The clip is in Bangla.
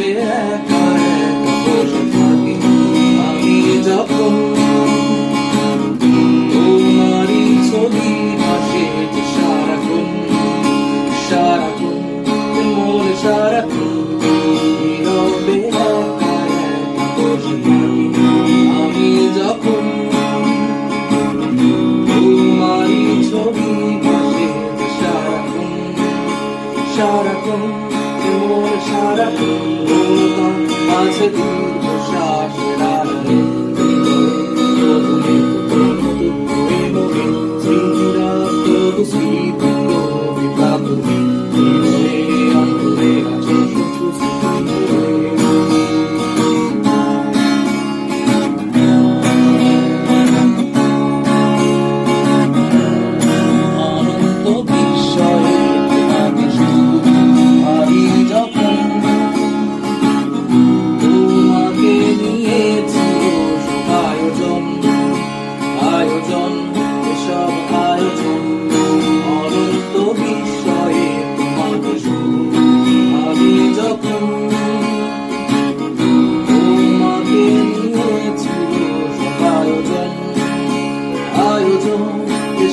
নীরবে একা একা বসে থাকি আমি যখন তোমারই ছবি যে সারাক্ষণ সারাক্ষণ, মন সারাক্ষণ, নীরবে একা একা বসে থাকি আমি যখন তোমারই ছবি ভাসে সারাক্ষণ সারাক্ষণ মন সারা আছে দীর্ঘ